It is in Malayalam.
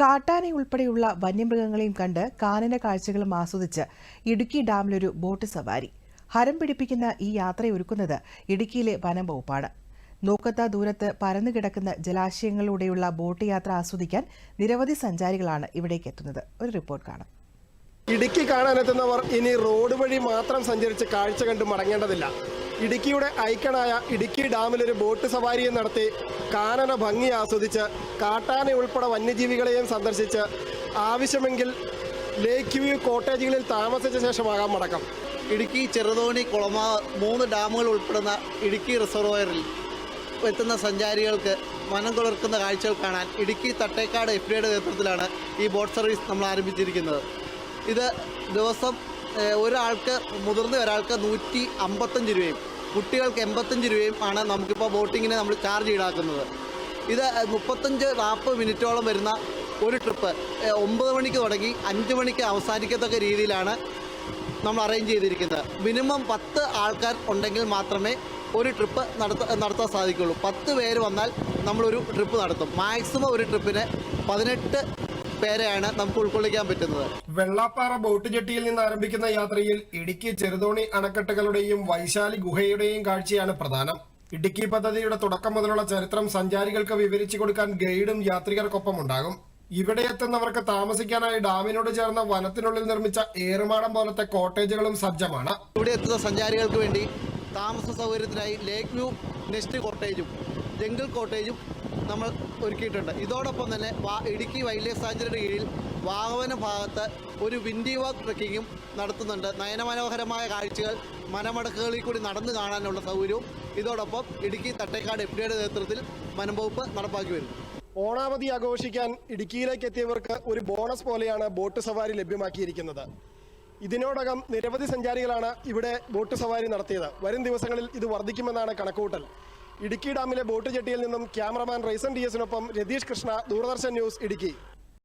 കാട്ടാനെ ഉൾപ്പെടെയുള്ള വന്യമൃഗങ്ങളെയും കണ്ട് കാനന കാഴ്ചകളും ആസ്വദിച്ച് ഇടുക്കി ഡാമിലൊരു ബോട്ട് സവാരി. ഹരം പിടിപ്പിക്കുന്ന ഈ യാത്രയൊരുക്കുന്നത് ഇടുക്കിയിലെ വനം വകുപ്പാണ് നോക്കത്ത ദൂരത്ത് പരന്നു കിടക്കുന്ന ജലാശയങ്ങളിലൂടെയുള്ള ബോട്ട് യാത്ര ആസ്വദിക്കാൻ നിരവധി സഞ്ചാരികളാണ് ഇവിടേക്ക് എത്തുന്നത്. ഒരു റിപ്പോർട്ട് കാണാം. ഇടുക്കി കാണാനെത്തുന്നവർ ഇനി റോഡ് വഴി മാത്രം സഞ്ചരിച്ച് കാഴ്ച കണ്ട് മടങ്ങേണ്ടതില്ല. ഇടുക്കിയുടെ ഐക്കണായ ഇടുക്കി ഡാമിലൊരു ബോട്ട് സവാരിയും നടത്തി കാനന ഭംഗി ആസ്വദിച്ച് കാട്ടാന ഉൾപ്പെടെ വന്യജീവികളെയും സന്ദർശിച്ച് ആവശ്യമെങ്കിൽ ലേക്ക് വ്യൂ കോട്ടേജുകളിൽ താമസിച്ച ശേഷമാകാം മടക്കം. ഇടുക്കി ചെറുതോണി കുളമാവ് മൂന്ന് ഡാമുകൾ ഉൾപ്പെടുന്ന ഇടുക്കി റിസർവോയറിൽ എത്തുന്ന സഞ്ചാരികൾക്ക് മനം കുളിർക്കുന്ന കാഴ്ചകൾ കാണാൻ ഇടുക്കി തട്ടേക്കാട് എഫ് ഡിയുടെ നേതൃത്വത്തിലാണ് ഈ ബോട്ട് സർവീസ് നമ്മൾ ആരംഭിച്ചിരിക്കുന്നത്. ഇത് ദിവസം ഒരാൾക്ക് മുതിർന്ന ഒരാൾക്ക് നൂറ്റി അമ്പത്തഞ്ച് രൂപയും കുട്ടികൾക്ക് എൺപത്തഞ്ച് രൂപയും ആണ് നമുക്കിപ്പോൾ ബോട്ടിങ്ങിന് നമ്മൾ ചാർജ് ഈടാക്കുന്നത്. ഇത് മുപ്പത്തഞ്ച് നാൽപ്പത് മിനിറ്റോളം വരുന്ന ഒരു ട്രിപ്പ് ഒമ്പത് മണിക്ക് തുടങ്ങി അഞ്ച് മണിക്ക് അവസാനിക്കത്തക്ക രീതിയിലാണ് നമ്മൾ അറേഞ്ച് ചെയ്തിരിക്കുന്നത്. മിനിമം പത്ത് ആൾക്കാർ ഉണ്ടെങ്കിൽ മാത്രമേ ഒരു ട്രിപ്പ് നടത്ത നടത്താൻ സാധിക്കുള്ളൂ. പത്ത് പേര് വന്നാൽ നമ്മളൊരു ട്രിപ്പ് നടത്തും. മാക്സിമം ഒരു ട്രിപ്പിന് പതിനെട്ട് പേരെയാണ് നമുക്ക് ഉൾക്കൊള്ളിക്കാൻ പറ്റുന്നത്. വെള്ളാപ്പാറ ബോട്ട് ജെട്ടിയിൽ നിന്ന് ആരംഭിക്കുന്ന യാത്രയിൽ ഇടുക്കി ചെറുതോണി അണക്കെട്ടുകളുടെയും വൈശാലി ഗുഹയുടെയും കാഴ്ചയാണ് പ്രധാനം. ഇടുക്കി പദ്ധതിയുടെ തുടക്കം മുതലുള്ള ചരിത്രം സഞ്ചാരികൾക്ക് വിവരിച്ചു കൊടുക്കാൻ ഗൈഡും യാത്രികർക്കൊപ്പം ഉണ്ടാകും. ഇവിടെ എത്തുന്നവർക്ക് താമസിക്കാനായി ഡാമിനോട് ചേർന്ന വനത്തിനുള്ളിൽ നിർമ്മിച്ച ഏറുമാടം പോലത്തെ കോട്ടേജുകളും സജ്ജമാണ്. ഇവിടെ എത്തുന്ന സഞ്ചാരികൾക്ക് വേണ്ടി താമസ സൗകര്യത്തിനായി ലേക്ക് വ്യൂ നെസ്റ്റ് കോട്ടേജും ജംഗിൾ കോട്ടേജും നമ്മൾ ഒരുക്കിയിട്ടുണ്ട്. ഇതോടൊപ്പം തന്നെ ഇടുക്കി വൈൽഡ് ലൈഫ് സാഞ്ചുറിയുടെ കീഴിൽ വാഹവന ഭാഗത്ത് ഒരു വിൻഡി വാക്ക് ട്രക്കിങ്ങും നടത്തുന്നുണ്ട്. നയനമനോഹരമായ കാഴ്ചകൾ മനമടക്കുകളിൽ കൂടി നടന്നു കാണാനുള്ള സൗകര്യവും ഇതോടൊപ്പം ഇടുക്കി തട്ടേക്കാട് എഫ് ഡിയുടെ നേതൃത്വത്തിൽ വനംവകുപ്പ് നടപ്പാക്കി വരുന്നു. ഓണാവധി ആഘോഷിക്കാൻ ഇടുക്കിയിലേക്ക് എത്തിയവർക്ക് ഒരു ബോണസ് പോലെയാണ് ബോട്ട് സവാരി ലഭ്യമാക്കിയിരിക്കുന്നത്. ഇതിനോടകം നിരവധി സഞ്ചാരികളാണ് ഇവിടെ ബോട്ട് സവാരി നടത്തിയത്. വരും ദിവസങ്ങളിൽ ഇത് വർദ്ധിക്കുമെന്നാണ് കണക്കുകൂട്ടൽ. ഇടുക്കി ഡാമിലെ ബോട്ട് ജെട്ടിയിൽ നിന്നും ക്യാമറമാൻ റൈസൻ ഡി എസിനൊപ്പം രതീഷ് കൃഷ്ണ ദൂരദർശൻ ന്യൂസ് ഇടുക്കി.